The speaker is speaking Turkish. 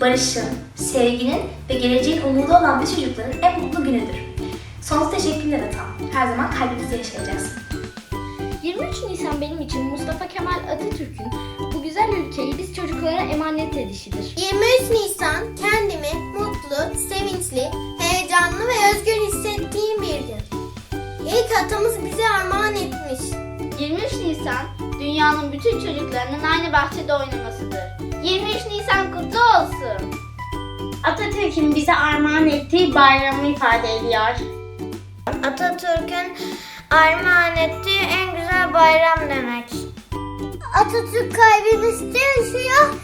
barışın, sevginin ve geleceğin umudu olan biz çocukların en mutlu günüdür. Sonsuz teşekkürler Atam. Her zaman kalbimizde yaşayacaksın. 23 Nisan benim için Mustafa Kemal Atatürk'ün bu güzel ülkeyi biz çocuklara emanet edişidir. 23 Nisan kendimi mutlu, sevinçli, heyecanlı ve özgür hissettiğim bir gün. İlk atamız bize armağan etmiş. 23 Nisan dünyanın bütün çocuklarının aynı bahçede oynamasıdır. 23 Nisan kutlu olsun. Atatürk'ün bize armağan ettiği bayramı ifade ediyor. Atatürk'ün armağan ettiği en güzel bayram demek. Atatürk kalbimizde yaşıyor.